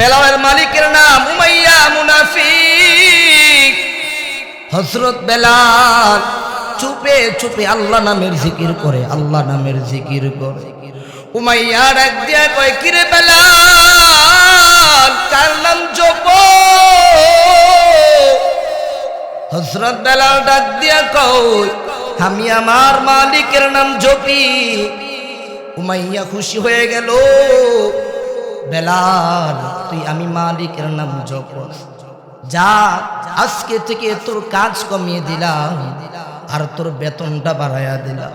বেলালের মালিকের নাম উমাইয়া মুনাফিক। হজরত বেলাল চুপে চুপে আল্লাহ নামের জিকির করে, আল্লাহ নামের জিকির করে। উমাইয়া ডাক দিয়া কয়, কিরে বেলাল, কার নাম জপ? হজরত বেলাল ডাক দিয়া কয়, আমি আমার মালিকের নাম জপি। উমাইয়া খুশি হয়ে গেল। বেলাল, তুই আমি মালিকের নাম জপস যা আজকে থেকে তোর কাজ কমিয়ে দিলাম, আর তোর বেতনটা বাড়াইয়া দিলাম।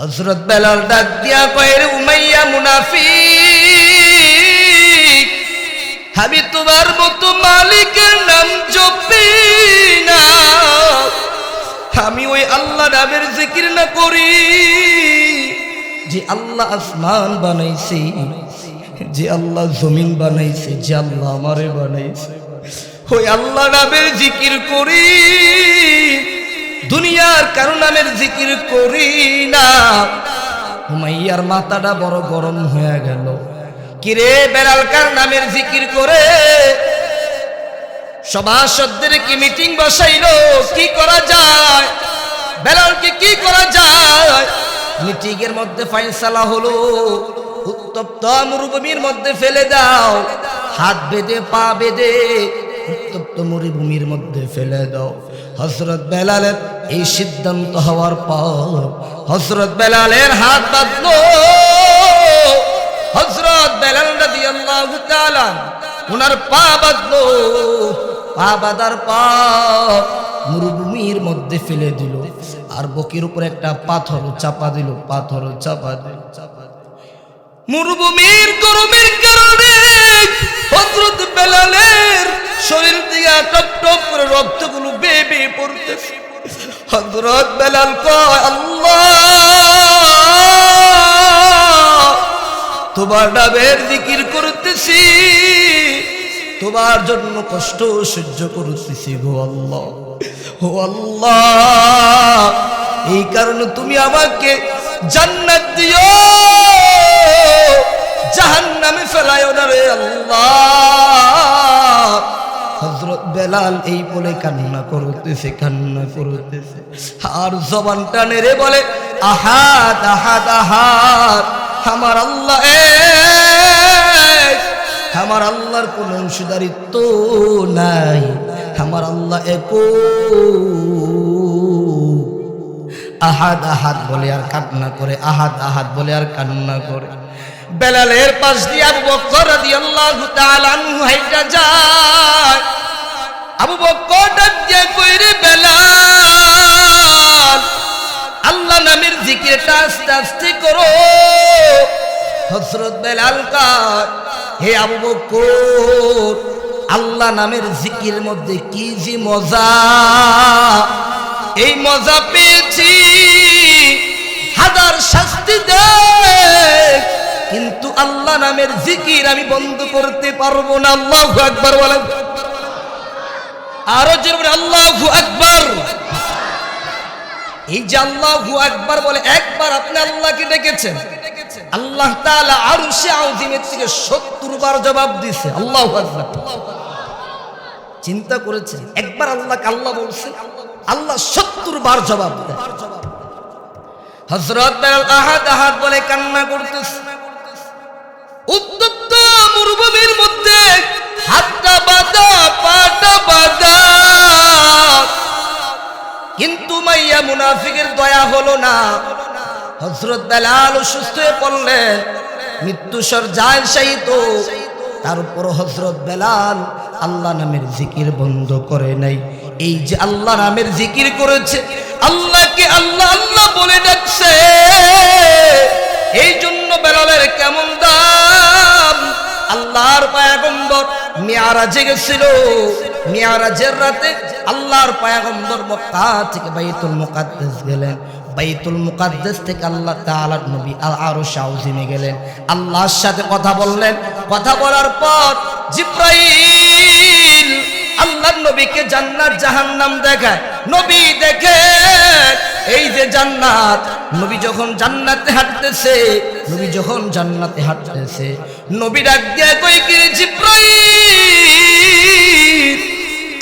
হজরত বেলাল ডাক দিয়া কয়ের উমাইয়া মুনাফিক, আমি তোমার মতো মালিকের নাম জপি না। আমি ওই আল্লাহ নামের জিকির না করি, যে আল্লাহ আসমান বানাইছে। যে আল্লাহ জমিন বানাইছে, যে আল্লাহ আমারে বানাইছে। ওই আল্লাহ নামের জিকির করি, দুনিয়ার কারও নামের জিকির করি না। হুমাইয়ার মাথাটা বড় গরম হয়ে গেল। কিরে বেড়ালকার নামের জিকির করে সভাসদদের কি মিটিং বসাইলো? কি করা যায়? বেলালকে কি করা যায়? মিটিং এর মধ্যে ফাইসালা হলো। উত্তপ্ত মরুভূমির মধ্যে ফেলে দাও। হাত বেঁধে, পা বেঁধে উত্তপ্ত মরুভূমির মধ্যে ফেলে দাও। হজরত বেলালের এই সিদ্ধান্ত হওয়ার পর হজরত বেলালের হাত বাঁধলো। হজরত বেলাল রাদিয়াল্লাহু তাআলা ওনার পা বাঁধলো। পা বাঁধার পা মরুভূমির মধ্যে ফেলে দিল। আর বকির উপর একটা পাথর চাপা দিল, পাথর চাপা দিল। মরুভূমির গরমের কারণে হজরত বেলালের শরীর থেকে টপ টপ করে রক্তগুলো বেয়ে বেয়ে পড়তেছে হজরত বেলাল আল্লাহ, তোমার ডাবের জিকির করতেছি, তোমার জন্য কষ্ট সহ্য করতেছি গো আল্লাহ। ও আল্লাহ, এই কারণে তুমি আমাকে জান্নাত দিও। জাহান্নামে ফেলায়ও না রে আল্লাহ। হজরত বেলাল এই বলে কান্না করতেছে কান্না করতেছে। আর জবান টানে রে বলে, আহাদ আহাদ আহাদ, আমার আল্লাহ আমার আল্লাহর কোন অংশীদারিত্ব নাই, আমার আল্লাহ এক আহাদ আহাদ বলে আর কান্না করে, আহাদ আহাদ বলে আর কান্না করে। বেলালের পাশ দিয়ে আবু বকর রাদিয়াল্লাহু তাআলা হাইটা যায়। আবু বকর বেলাল, আল্লাহ নামের জিকিরটা আস্তে আস্তে করো। হযরত বেলাল কয়, হে আবু বকর আল্লাহ নামের জিকির মধ্যে কি যে মজা। এই মজা পেয়েছি। হাজার শাস্তি দেয় কিন্তু আল্লাহ নামের জিকির আমি বন্ধ করতে পারব না। আল্লাহ আকবার বলেন আরও বলে, আল্লাহু আকবার। এই যে আল্লাহু আকবার বলে, একবার আপনি আল্লাহকে ডেকেছেন। আল্লাহ তাআলা আরশে আযিমের থেকে 70 বার জবাব দিয়েছে, আল্লাহু আকবার। চিন্তা করেছেন, একবার আল্লাহকে আল্লাহ বলছেন, আল্লাহ 70 বার জবাব দেয়। বেলাল আহাদ আহাদ বলে কান্না করতেছে। উত্তপ্ত মরুভূমির মধ্যে হাতটা বাঁধা, পাটা বাঁধা। কিন্তু মাইয়া মুনাফিকের দয়া হলো না। হজরত বেলাল অসুস্থ হয়ে পড়লেন মৃত্যুসর যায় সেই তো তার উপর হজরত বেলাল আল্লাহ নামের জিকির বন্ধ করে নাই। এই যে আল্লাহ নামের জিকির করেছে, আল্লাহকে আল্লাহ আল্লাহ বলে ডাকছে। এই জন্য বেলালের কেমন দাম? আল্লাহর পায়াগম্বর মেয়ারাজে গেছিল। মেয়ারাজের রাতে আল্লাহর পায়াগম্বর মক্কা থেকে বাইতুল মুকাদ্দাস গেলেন। বাইতুল মুকাদ্দাস থেকে আল্লাহ তাআলার নবী আরও শাউজিমে গেলেন। আল্লাহর সাথে কথা বললেন। কথা বলার পর জিব্রাইল আল্লাহর নবীকে জান্নাত জাহান্নাম দেখায়। নবী এই যে জান্নাত, নবী যখন জান্নাতে হাঁটতেছে, নবী যখন জান্নাতে হাঁটতেছে, নবী ডাক দিয়া কই কি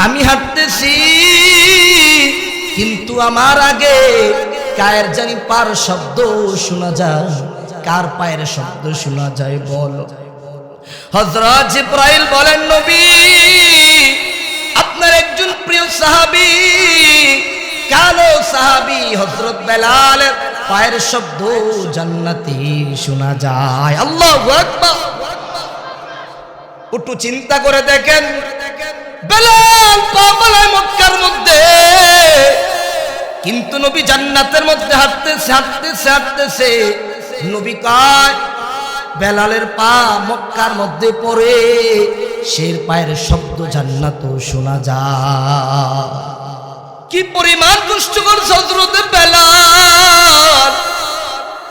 আমি হাঁটতেছি, কিন্তু আমার আগে কায়ের জানি পার শব্দ শোনা যায়, কার পায়ের শব্দ শোনা যায় বল। হজরত জিব্রাইল বলেন, নবী, আপনার একজন প্রিয় সাহাবী কালো সাহাবী হজরত বেলালের পায়ের শব্দ জান্নাতি শোনা যায়। আল্লাহু একটু চিন্তা করে দেখেন, বেলাল পাগলায় মক্কার মধ্যে, কিন্তু নবী জান্নাতের মধ্যে হাঁটতেছে হাঁটতেছে হাঁটতেছে। নবী কয়, বেলালের পা মক্কার মধ্যে পড়ে শের পায়ের শব্দ জান্নাত শোনা যায়। কি পরিমাণ কষ্ট করছে হজরতে বেলাল?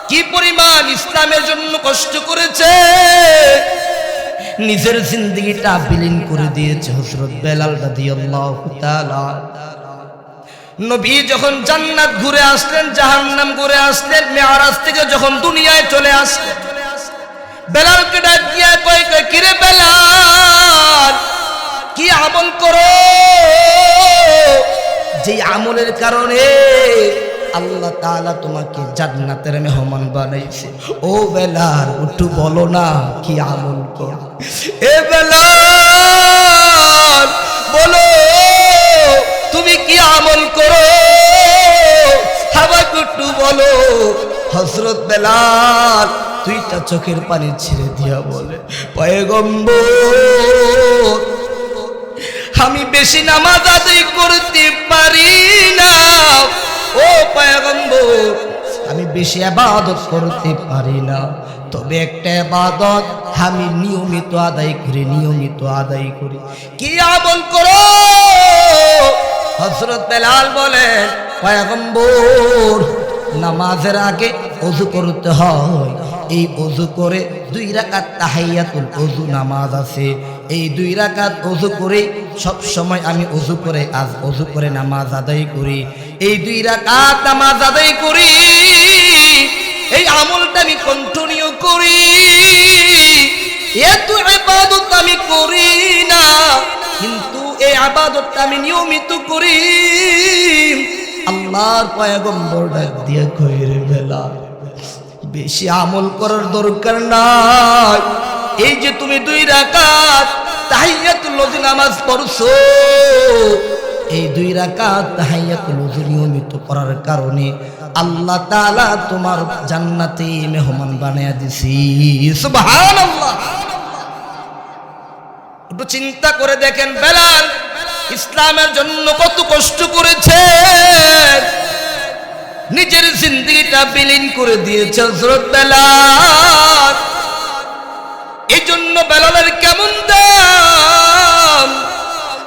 কি পরিমাণ ইসলামের জন্য কষ্ট করেছে? নিজের জিন্দগিটা বিলীন করে দিয়েছে হজরত বেলাল রাদিয়াল্লাহু তাআলা। নবী যখন জান্নাত ঘুরে আসলেন, জাহান্নাম ঘুরে আসলেন, মেয়ারাজ থেকে যখন দুনিয়ায় চলে আসলেন, বেলালকে ডাক দিয়া কারণে আল্লাহ তাআলা তোমাকে জান্নাতের মেহমান বানাইছে। ও বেলার একটু বলো না, কি আমল এ বেলাল, বলো, তুমি কি আমল করো? একটু বলো। হজরত বেলাল, দুইটা চোখের পানি ছেড়ে দিয়া বলে, পয়গম্বর আমি বেশি নামাজ আদায় করতে পারি না। ও পয়গম্বর, আমি বেশি আবাদত করতে পারি না। তবে একটা আবাদত আমি নিয়মিত আদায় করি, নিয়মিত আদায় করি। কি আমল করো? হজরত বেলাল বলেন, পয়গম্বর, নামাজের আগে অজু করতে হয়। এই অজু করে দুই রাকাত তাহাইয়াতুল অজু নামাজ আছে। এই দুই রাকাত অজু করে, সব সময় আমি অজু করে, আজ অজু করে নামাজ আদায় করি। এই দুই রাকাত নামাজ আদায় করি, এই আমলটা আমি কন্টিনিউ করি। এত ইবাদত আমি করি না, কিন্তু এই আবাদতটা আমি নিয়মিত করি। আল্লাহর পয়গম্বর ডাক দিয়ে কইরে বেলা, বেশি আমল করার দরকার নাই। এই যে তুমি দুই রাকাত তাহিয়াতুল ওযু নামাজ পড়ছো, এই দুই রাকাত তাহিয়াতুল ওযু নিয়মিত করার কারণে আল্লাহ তাআলা তোমার জান্নাতে মেহমান বানায়া দিছি। সুবহানাল্লাহ। একটু চিন্তা করে দেখেন বেলাল, ইসলামের জন্য কত কষ্ট করেছে। নিজের জিন্দগিটা বিলীন করে দিয়েছে হজরত বেলাল। এই জন্য বেলালের কেমন দাম?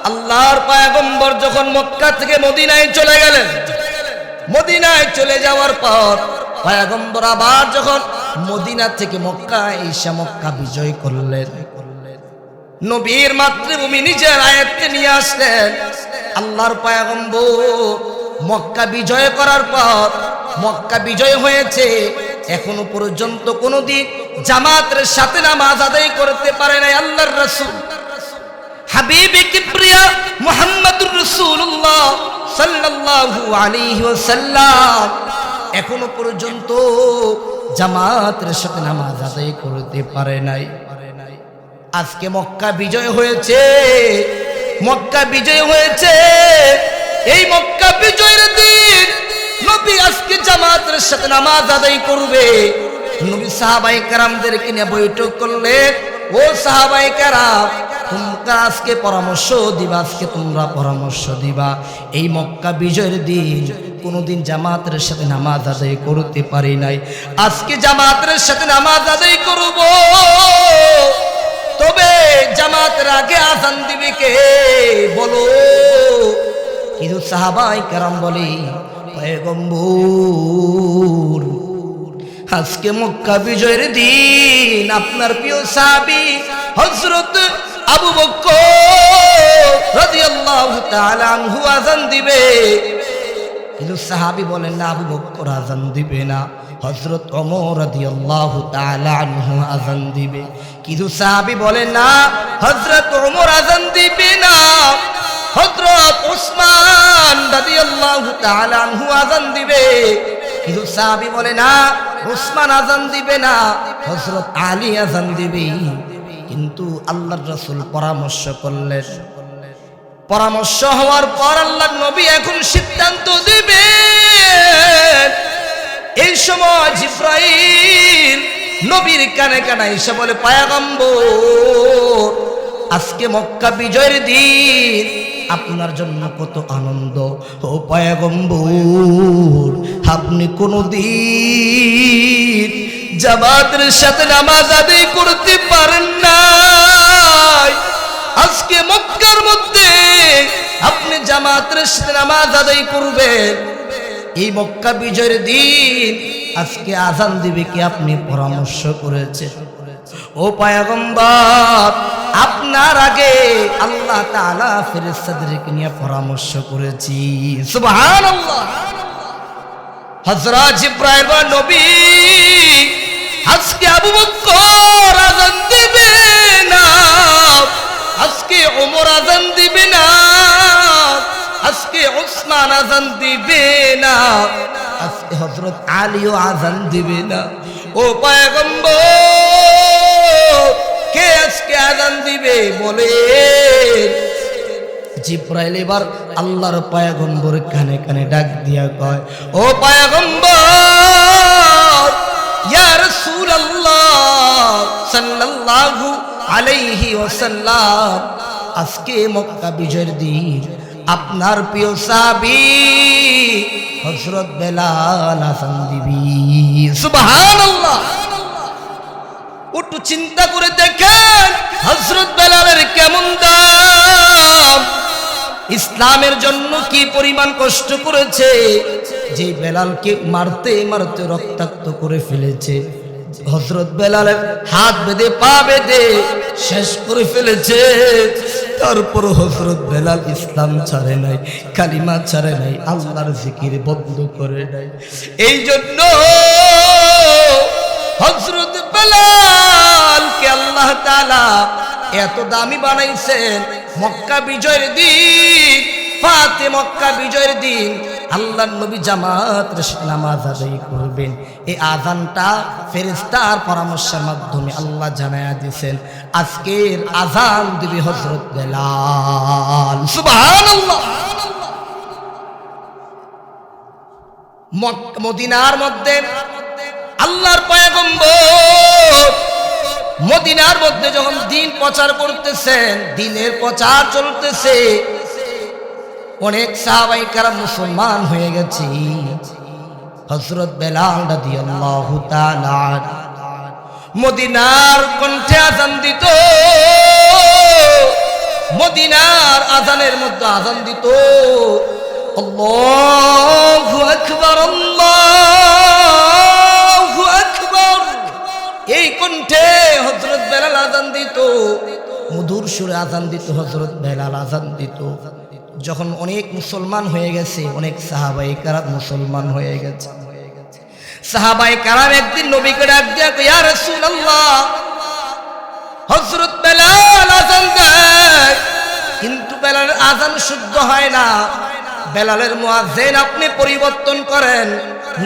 আল্লাহর পায়গম্বর যখন মক্কা থেকে মদিনায় চলে গেলেন, মদিনায় চলে যাওয়ার পর পায়গম্বর আবার যখন মদিনা থেকে মক্কা ঈশা মক্কা বিজয় করলেন। নবীর মাতৃভূমি নিজের আয়াতকে নিয়ে আসলেন। আল্লাহর পায়গম্বর মক্কা বিজয় করার পর মক্কা বিজয় হয়েছে। এখনও পর্যন্ত কোনোদিন জামাতের সাথে নামাজ আদায় করতে পারে নাই আল্লাহর রাসূল। হাবিবে কিবরিয়া মুহাম্মদুর রাসূলুল্লাহ সাল্লাল্লাহু আলাইহি ওয়াসাল্লাম এখনও পর্যন্ত জামাতের সাথে নামাজ আদায় করতে পারে নাই। আজকে মক্কা বিজয় হয়েছে। মক্কা বিজয় হয়েছে। এই মক্কা বিজয়ের দিন নবী আজকে জামাতের সাথে নামাজ আদায় করবে। নবী সাহাবাই কারামদেরকে নিয়ে বৈঠক করলেন ও সাহাবাই কারাম আজকে পরামর্শ দিবা, আজকে তোমরা পরামর্শ দিবা। এই মক্কা বিজয়ের দিন কোনোদিন জামাতের সাথে নামাজ আদায় করতে পারি নাই। আজকে জামাতের সাথে নামাজ আদায় করব। তবে জামাতের আগে আজান দিবে কে? বলো। কিন্তু সাহাবাই কারাম বলে পয়গম্বর আজকে মক্কা বিজয়ের দিন, আপনার প্রিয় সাহাবি হজরত আবু আনহু আজান দিবে। কিন্তু সাহাবি বলেন, না আবু বক্কর আজান দিবে না হজরত অমর তাআলা আনহু আজান দিবে। কিন্তু সাহাবি বলেন, না হজরত ওমর আজান দিবে না। হজরত উসমান আনহু আযান দিবে। কিন্তু সাহাবী বলে, না, উসমান আযান দিবে না, হযরত আলী আযান দিবে। কিন্তু আল্লাহর রাসূল পরামর্শ করলেন। পরামর্শ হওয়ার পর আল্লাহর নবী এখন সিদ্ধান্ত দিবেন। এই সময় জিব্রাইল নবীর কানে কানে এসে বলে, পায়াগম্বর, আজকে মক্কা বিজয়ের দিন আপনার জন্য কত আনন্দ। ও পায়াগম্বর, আপনি কোনো দিন জামাতের সাথে নামাজ আদায় করতে পারেন নাই। আজকে মক্কার মধ্যে আপনি জামাতের সাথে নামাজ আদায় করবেন। এই মক্কা বিজয়ের দিন আজকে আজান দিবে কি আপনি? পরামর্শ করেছে ও পায়গম্বর, আপনার আগে আল্লাহ তাআলা ফেরেশতাদেরকে নিয়ে পরামর্শ করেছি। হযরত জিব্রাইল বা নবী, আজকে আবু বকর আজান দিবে না, আজকে ওমর আজান দিবে না, আজকে ওসমান আজান দিবে না, আজকে হযরত আলীও আজান দিবে না। ও পয়গম্বর কে আজকে আজান দিবে? বলে, জিব্রাইল এবার আল্লাহর পায়াগম্বর কানে কানে ডাক দিয়া কয়, ও পায়াগম্বর, ইয়া রাসূলুল্লাহ সাল্লাল্লাহু আলাইহি ওয়াসাল্লাম, আজকে মক্কা বিজয়ের দিন, আপনার প্রিয় সাহাবী হযরত বেলাল আসান দিবি। সুবহানাল্লাহ। একটু চিন্তা করে দেখেন হজরত বেলালের কেমন দাম। ইসলামের জন্য কি পরিমাণ কষ্ট করেছে? যে বেলালকে মারতে মারতে রক্তাক্ত করে ফেলেছে। হজরত বেলালের হাত বেঁধে, পা বেঁধে শেষ করে ফেলেছে। তারপর হজরত বেলাল ইসলাম ছাড়ে নাই, কালিমা ছাড়ে নাই, আল্লাহর জিকির বন্ধ করে নাই এই জন্য হজরত তাআলা এত দামি বানাইছেন মক্কা বিজয়ের দিন, ফাতে মক্কা বিজয়ের দিন। আল্লাহ নবী জামাত নামাজ আদায় করবেন। এই আজানটা ফেরেস্তার পরামর্শের মাধ্যমে আল্লাহ জানায়া দিয়েছেন। আজকের আজান দিবি হজরত বেলাল। মদিনার মধ্যে আল্লাহর পয়গম্বর মদিনার মধ্যে যখন দিন প্রচার করতেছেন দিনের প্রচার চলতেছে, অনেক সাহাবাই কারা মুসলমান হয়ে গেছে। হজরত বেলাল রাদিয়াল্লাহু তাআলা মদিনার কণ্ঠে আজান দিত। মদিনার আজানের মধ্যে আজান দিত। আল্লাহু আকবার আল্লাহু আকবার। এই কণ্ঠে হজরত বেলাল আজান দিত। মধুর সুরে আজান দিত হজরত বেলাল আজান দিত। যখন অনেক মুসলমান হয়ে গেছে অনেক সাহাবাই কারা মুসলমান হয়ে গেছে। সাহাবাই কারাম একদিন নবীকে ডাক দিয়া কই, ইয়া রাসূলুল্লাহ হযরত বেলাল আজান দেয় কিন্তু বেলালের আজান শুদ্ধ হয় না। বেলালের মুয়াজ্জিন আপনি পরিবর্তন করেন।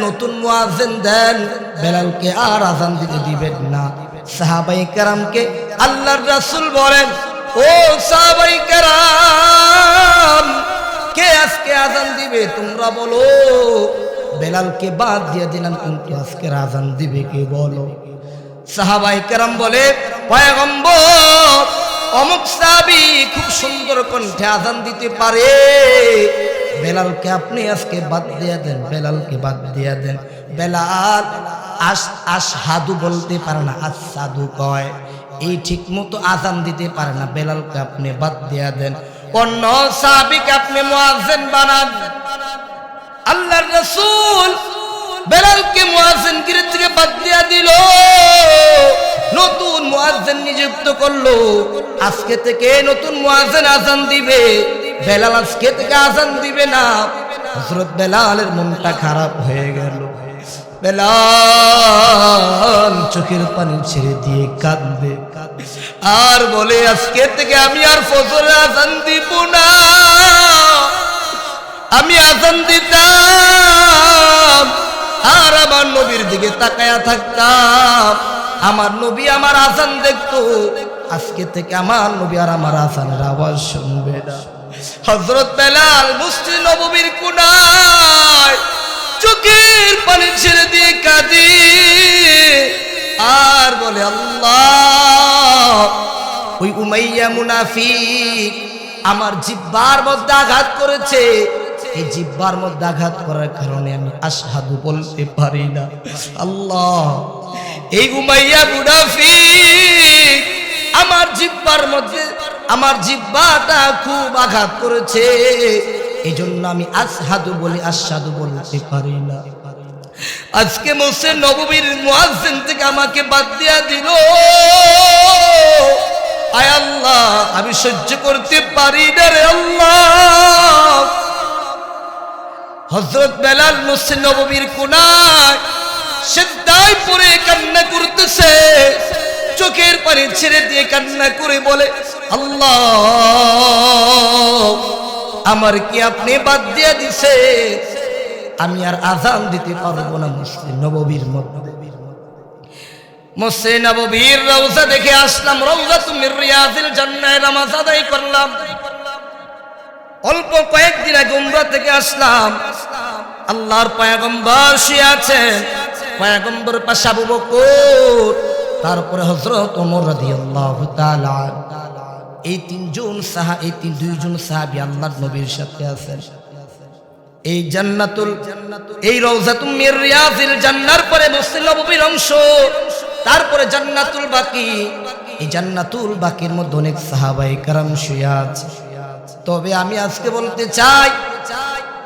নতুন মুয়াজ্জিন দেন, বেলালকে আর আজান দিতে দিবেন না। সাহাবাই কারামকে আল্লাহর রাসুল বলেন, ও সাহাবাই কারাম, কে আজকে আজান দিবে তোমরা বলো। বেলালকে বাদ দিয়ে দিলাম, কিন্তু আজকে আজান দিবে কে বলো? সাহাবাই কেরাম বলে, পয়গম্বর, অমুক সাহাবি খুব সুন্দর কণ্ঠে আজান দিতে পারে। বেলালকে আপনি আজকে বাদ দিয়ে দেন, বেলালকে বাদ দিয়ে দেন। বেলাল আস আসাদু বলতে পারে না আসাদু কয়। এই ঠিক মতো আজান দিতে পারে না, বেলালকে আপনি বাদ দিয়ে দেন। অন্য সাহাবিকে আপনি মুয়াজ্জিন বানান। আল্লাহর রাসূল বেলালকে মুয়াজ্জিন গিরি থেকে বাদ দিয়া দিল। নতুন মুয়াজ্জিন নিযুক্ত করল। আজকে থেকে নতুন মুয়াজ্জিন আজান দিবে। বেলাল আজকে থেকে আজান দিবে না। হযরত বেলালের মনটা খারাপ হয়ে গেল। বেলাল চোখের পানি ছেড়ে দিয়ে কাঁদবে। আর বলে, আজকে থেকে আমি আর ফজরে আজান দিব না। আমি আজান দিতাম। আর আমার নবীর দিকে তাকায়া থাকতাম। আমার নবী আমার আজান দেখতো। আজকে থেকে আমার নবী আর আমার আজানের আওয়াজ শুনবে না। হজরত বেলাল মুসলিম নবীর কুনায় চোখের পানি ছেড়ে দিয়ে কাঁদি। আর বলে, আল্লাহ, ওই উমাইয়া মুনাফিক আমার জিব্বার মধ্যে আঘাত করেছে। এই জিব্বার মধ্যে আঘাত করার কারণে আমি আশহাদু বলতে পারি না। আল্লাহ, এই উমাইয়া মুনাফিক আমার জিব্বার মধ্যে, আমার জিব্বাটা খুব আঘাত করেছে। এই জন্য আমি আশহাদু বলি, আশহাদু বলতে পারি না। আজকে মোসে নববীর মুয়াজ্জিন থেকে আমাকে বাদ দিয়া দিল। আয় আল্লাহ, আমি সহ্য করতে পারি না রে আল্লাহ। হজরত বেলাল মুসে নববীর কোনায় সেদ্দায় পরে কান্না করতেছে। চোখের পানি ছেড়ে দিয়ে কান্না করে বলে, আল্লাহ, আমার কি আপনি বাদ দিয়ে দিছে? আমি আর আজান দিতে পারব না মুসলিম নববীর আসলাম আল্লাহর পয়গম্বর শুয়ে আছেন পয়গম্বর পাশে আবু বকর তারপরে হজরত ওমর রাদিয়াল্লাহু তাআলা এই তিনজন সাহা, এই তিন, দুইজন সাহাবী আল্লাহর নবীর সাথে আছেন। এই জান্নাতুল, এই রওজাতুম মির রিয়াজিল জান্নার পরে মুসলিম নববীর অংশ। তারপরে জান্নাতুল বাকি। এই জান্নাতুল বাকির মধ্যে অনেক সাহাবাই কারাম শুয়ে আছে। তবে আমি আজকে বলতে চাই,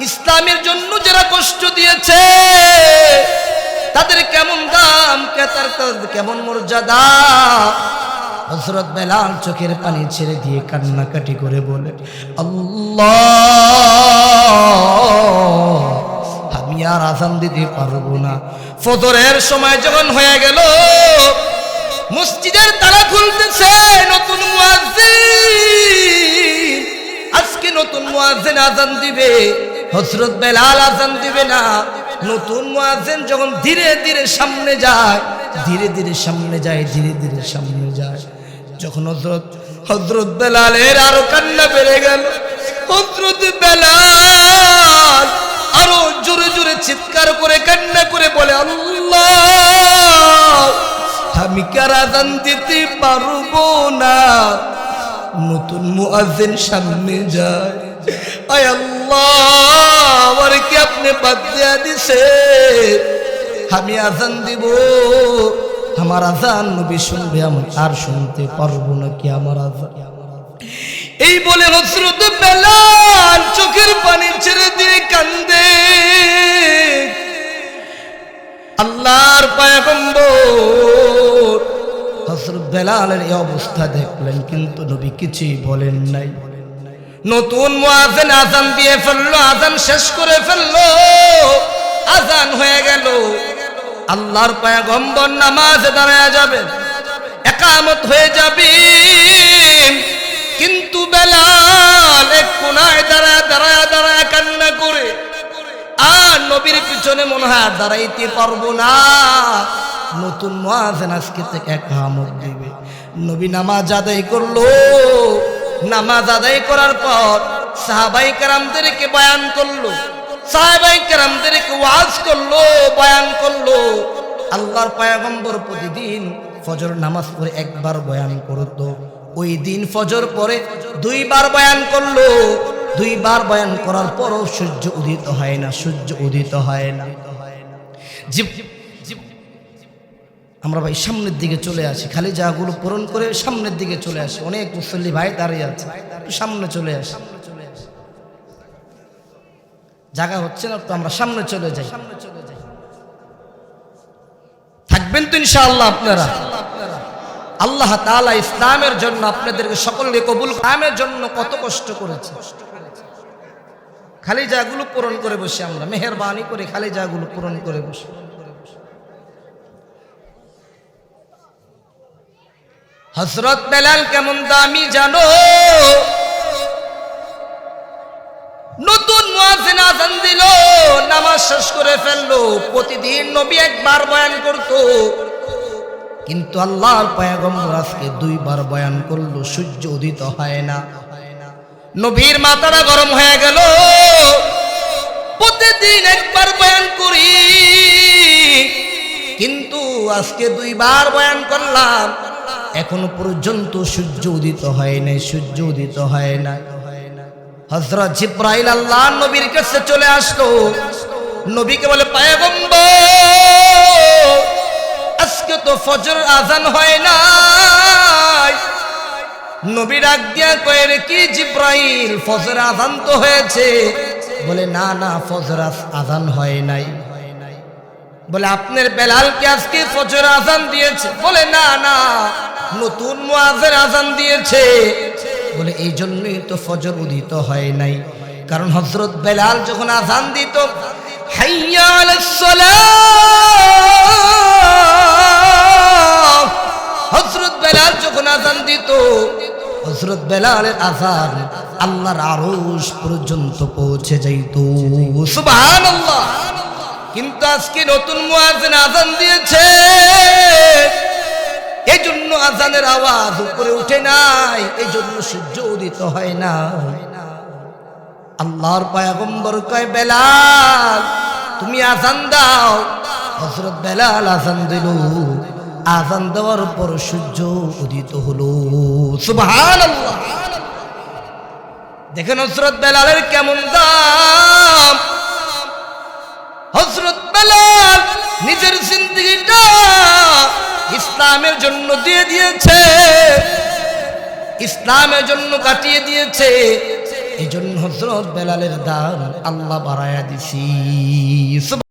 ইসলামের জন্য যারা কষ্ট দিয়েছে তাদের কেমন দাম? কে- তার তার কেমন মর্যাদা? হজরত বেলাল চোখের পানি ছেড়ে দিয়ে কান্নাকাটি করে বলে, আল্লাহ, আমি আর আজান দিতে পারব না। ফজরের সময় যখন হয়ে গেল, মসজিদের তারা খুলতেছে নতুন আজকে নতুন মুয়াজ্জিন আজান দিবে। হজরত বেলাল আজান দিবে না। নতুন মুয়াজ্জিন যখন ধীরে ধীরে সামনে যায়, ধীরে ধীরে সামনে যায়, ধীরে ধীরে সামনে যায়, যখন হজরত হজরত বেলালের আরও কান্না বেড়ে গেল। হজরত বেলাল আরও জোরে জোরে চিৎকার করে, কান্না করে বলে, আল্লাহ, আমি কারাদান দিতে পারব না? নতুন মুআজ্জিন সামনে যায়। আয় আল্লাহ আমার কি আপনি বাদ দিয়া দিছে? আমি আজান দিব। আমার আজান নবী শুনবে, আমি আর শুনতে পারব না কি আমার আজান? এই বলে হসরত বেলাল চোখের পানি ছেড়ে দিয়ে কান্দে। আল্লাহর পায়গম্বর। হসরত বেলালের এই অবস্থা দেখলেন, কিন্তু নবী কিছুই বলেন নাই। নতুন মুয়াজ্জিন আজান দিয়ে ফেলল আজান শেষ করে ফেলল। আজান হয়ে গেল। আল্লাহর পায়গম্বর নামাজে দাঁড়ায় যাবে, একামত হয়ে যাবে। কিন্তু বেলাল এক কোনায় দাঁড়ায় দাঁড়ায় দাঁড়ায় কান্না করে, আর নবীর পিছনে মনে হয় দাঁড়াইতে পারব না। নতুন মহাজেন আজকে থেকে একামত দিবে। নবী নামাজ আদায় করল। নামাজ আদায় করার পর সাহাবাই কারামদেরকে বয়ান করল, সাহাবাই কারামদেরকে ওয়াজ করল, বয়ান করল। আল্লাহর পায়াগম্বর প্রতিদিন ফজর নামাজ পড়ে একবার বয়ান করতো। ওই দিন ফজর পরে দুইবার বয়ান করল। দুইবার বয়ান করার পরও সূর্য উদিত হয় না, সূর্য উদিত হয় না। আমরা ভাই সামনের দিকে চলে আসি। খালি জায়গাগুলো পূরণ করে সামনের দিকে চলে আসি। অনেক মুসল্লি ভাই দাঁড়িয়ে আছে। সামনে চলে আসি। জায়গা হচ্ছে না তো আমরা সামনে চলে যাই। থাকবেন তো ইনশাআল্লাহ আপনারা। আল্লাহ তাআলা ইসলামের জন্য আপনাদেরকে সকলকে কবুল কামের জন্য কত কষ্ট করেছে। খালি জায়গাগুলো পূরণ করে বসে আমরা। মেহরবানি করে খালি জায়গাগুলো পূরণ করে বসে। হজরত বেলাল কেমন দামি জানো? নতুন দিল, নামাজ শেষ করে ফেলল, প্রতিদিন নবী একবার বয়ান করত। কিন্তু আল্লাহর পয়াগম্বর আজকে দুইবার বয়ান করল, সূর্য উদিত হয় না। নবীর মাথাটা গরম হয়ে গেল। প্রতিদিন একবার বয়ান করি। কিন্তু আজকে দুইবার বয়ান করলাম। এখনও পর্যন্ত সূর্য উদিত হয় নাই, সূর্য উদিত হয় নাই। হজরত জিব্রাইল আল্লাহ নবীর কাছে চলে আসলো। নবীকে বলে, পায়গম্বর, আজকে তো ফজর আজান হয় নাই। নবী ডাক দিয়া কয়ে কি জিব্রাইল ফজর আজান তো হয়েছে। বলে, না না ফজর আজ- আজান হয় নাই। বলে, আপনার বেলালকে আজকে ফজর আজান দিয়েছে? বলে, না না নতুন মুয়াজের আজান দিয়েছে। বলে, এই জন্যই তো ফজর উদিত হয় নাই। কারণ হজরত বেলাল যখন আজান দিত হজরত বেলাল যখন আজান দিত হজরত বেলালের আজান আল্লাহর আরশ পর্যন্ত পৌঁছে যাইত। সুবহানাল্লাহ। কিন্তু আজকে নতুন মুয়াজ্জিন আজান দিয়েছে। আজানের আওয়াজ উপরে উঠে নাই এই জন্য সূর্য উদিত হয় না। আল্লাহর পায়গম্বর কয়, বেলাল, তুমি আজান দাও। হজরত বেলাল আজান দিল। আজান দেওয়ার পর সূর্য উদিত হলো। সুবহান দেখেন হজরত বেলালের কেমন দাম। হজরত বেলাল নিজের জিন্দিগিটা ইসলামের জন্য দিয়ে দিয়েছে। ইসলামের জন্য কাটিয়ে দিয়েছে। এই জন্য হজরত বেলালের দাম আল্লাহ বাড়ায়া দিছি।